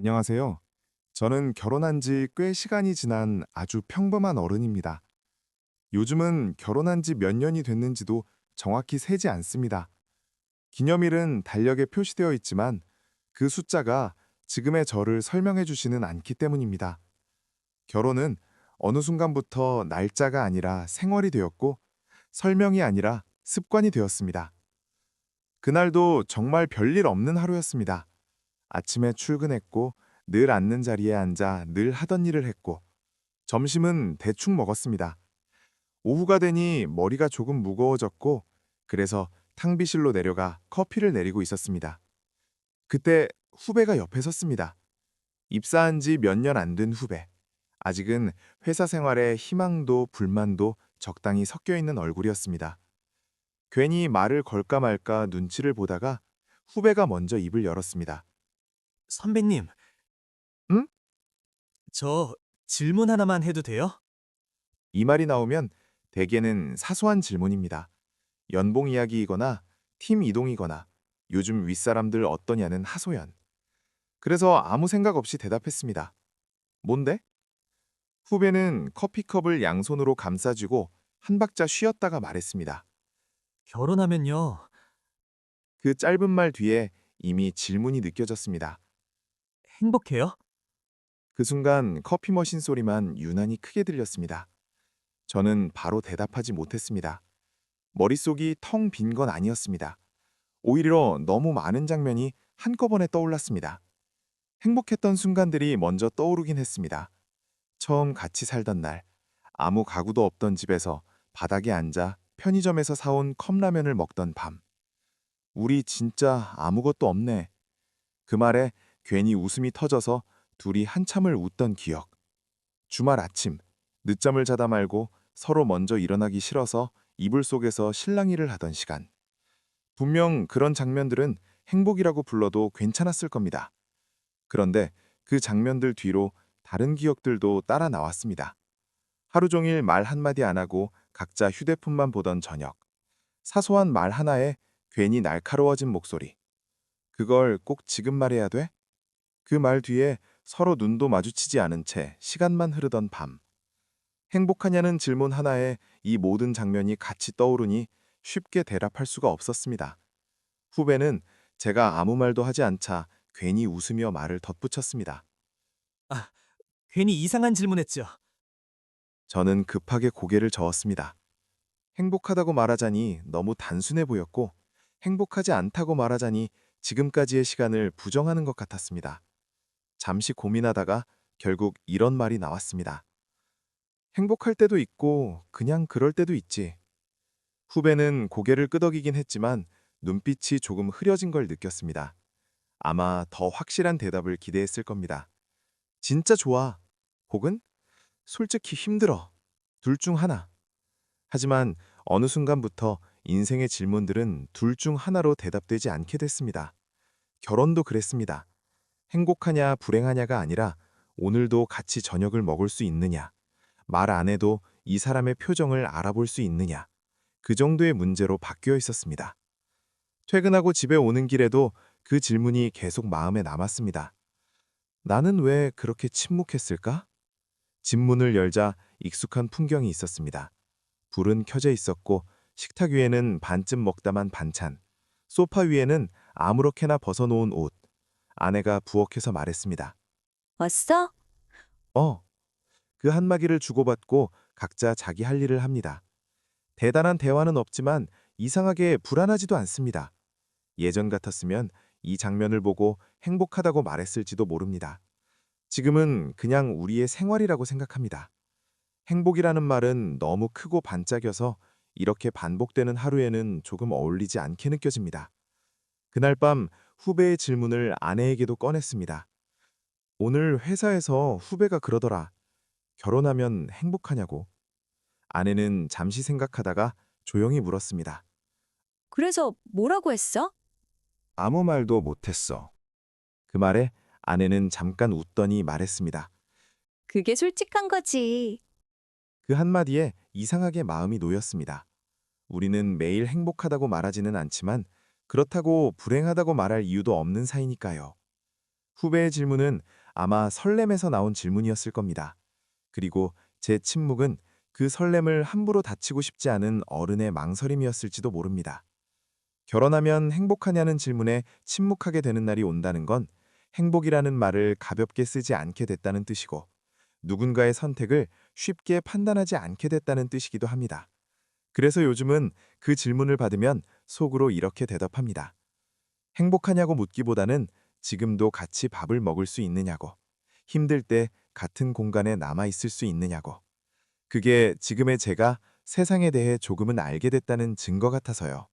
안녕하세요. 저는 결혼한 지 꽤 시간이 지난 아주 평범한 어른입니다. 요즘은 결혼한 지 몇 년이 됐는지도 정확히 세지 않습니다. 기념일은 달력에 표시되어 있지만 그 숫자가 지금의 저를 설명해 주지는 않기 때문입니다. 결혼은 어느 순간부터 날짜가 아니라 생활이 되었고 설명이 아니라 습관이 되었습니다. 그날도 정말 별일 없는 하루였습니다. 아침에 출근했고 늘 앉는 자리에 앉아 늘 하던 일을 했고 점심은 대충 먹었습니다. 오후가 되니 머리가 조금 무거워졌고 그래서 탕비실로 내려가 커피를 내리고 있었습니다. 그때 후배가 옆에 섰습니다. 입사한 지 몇 년 안 된 후배. 아직은 회사 생활에 희망도 불만도 적당히 섞여 있는 얼굴이었습니다. 괜히 말을 걸까 말까 눈치를 보다가 후배가 먼저 입을 열었습니다. 선배님. 응? 저 질문 하나만 해도 돼요? 이 말이 나오면 대개는 사소한 질문입니다. 연봉 이야기이거나 팀 이동이거나 요즘 윗사람들 어떠냐는 하소연. 그래서 아무 생각 없이 대답했습니다. 뭔데? 후배는 커피컵을 양손으로 감싸쥐고 한 박자 쉬었다가 말했습니다. 결혼하면요. 그 짧은 말 뒤에 이미 질문이 느껴졌습니다. 행복해요? 그 순간 커피 머신 소리만 유난히 크게 들렸습니다. 저는 바로 대답하지 못했습니다. 머릿속이 텅 빈 건 아니었습니다. 오히려 너무 많은 장면이 한꺼번에 떠올랐습니다. 행복했던 순간들이 먼저 떠오르긴 했습니다. 처음 같이 살던 날, 아무 가구도 없던 집에서 바닥에 앉아 편의점에서 사온 컵라면을 먹던 밤. 우리 진짜 아무것도 없네. 그 말에 괜히 웃음이 터져서 둘이 한참을 웃던 기억. 주말 아침, 늦잠을 자다 말고 서로 먼저 일어나기 싫어서 이불 속에서 실랑이를 하던 시간. 분명 그런 장면들은 행복이라고 불러도 괜찮았을 겁니다. 그런데 그 장면들 뒤로 다른 기억들도 따라 나왔습니다. 하루 종일 말 한마디 안 하고 각자 휴대폰만 보던 저녁. 사소한 말 하나에 괜히 날카로워진 목소리. 그걸 꼭 지금 말해야 돼? 그 말 뒤에 서로 눈도 마주치지 않은 채 시간만 흐르던 밤. 행복하냐는 질문 하나에 이 모든 장면이 같이 떠오르니 쉽게 대답할 수가 없었습니다. 후배는 제가 아무 말도 하지 않자 괜히 웃으며 말을 덧붙였습니다. 괜히 이상한 질문했죠. 저는 급하게 고개를 저었습니다. 행복하다고 말하자니 너무 단순해 보였고 행복하지 않다고 말하자니 지금까지의 시간을 부정하는 것 같았습니다. 잠시 고민하다가 결국 이런 말이 나왔습니다. 행복할 때도 있고 그냥 그럴 때도 있지. 후배는 고개를 끄덕이긴 했지만 눈빛이 조금 흐려진 걸 느꼈습니다. 아마 더 확실한 대답을 기대했을 겁니다. 진짜 좋아. 혹은 솔직히 힘들어. 둘 중 하나. 하지만 어느 순간부터 인생의 질문들은 둘 중 하나로 대답되지 않게 됐습니다. 결혼도 그랬습니다. 행복하냐 불행하냐가 아니라 오늘도 같이 저녁을 먹을 수 있느냐, 말 안 해도 이 사람의 표정을 알아볼 수 있느냐, 그 정도의 문제로 바뀌어 있었습니다. 퇴근하고 집에 오는 길에도 그 질문이 계속 마음에 남았습니다. 나는 왜 그렇게 침묵했을까? 집 문을 열자 익숙한 풍경이 있었습니다. 불은 켜져 있었고 식탁 위에는 반쯤 먹다만 반찬, 소파 위에는 아무렇게나 벗어놓은 옷. 아내가 부엌에서 말했습니다. 왔어? 어. 그 한마디를 주고받고 각자 자기 할 일을 합니다. 대단한 대화는 없지만 이상하게 불안하지도 않습니다. 예전 같았으면 이 장면을 보고 행복하다고 말했을지도 모릅니다. 지금은 그냥 우리의 생활이라고 생각합니다. 행복이라는 말은 너무 크고 반짝여서 이렇게 반복되는 하루에는 조금 어울리지 않게 느껴집니다. 그날 밤 후배의 질문을 아내에게도 꺼냈습니다. 오늘 회사에서 후배가 그러더라. 결혼하면 행복하냐고. 아내는 잠시 생각하다가 조용히 물었습니다. 그래서 뭐라고 했어? 아무 말도 못했어. 그 말에 아내는 잠깐 웃더니 말했습니다. 그게 솔직한 거지. 그 한마디에 이상하게 마음이 놓였습니다. 우리는 매일 행복하다고 말하지는 않지만 그렇다고 불행하다고 말할 이유도 없는 사이니까요. 후배의 질문은 아마 설렘에서 나온 질문이었을 겁니다. 그리고 제 침묵은 그 설렘을 함부로 다치고 싶지 않은 어른의 망설임이었을지도 모릅니다. 결혼하면 행복하냐는 질문에 침묵하게 되는 날이 온다는 건 행복이라는 말을 가볍게 쓰지 않게 됐다는 뜻이고 누군가의 선택을 쉽게 판단하지 않게 됐다는 뜻이기도 합니다. 그래서 요즘은 그 질문을 받으면 속으로 이렇게 대답합니다. 행복하냐고 묻기보다는 지금도 같이 밥을 먹을 수 있느냐고, 힘들 때 같은 공간에 남아 있을 수 있느냐고. 그게 지금의 제가 세상에 대해 조금은 알게 됐다는 증거 같아서요.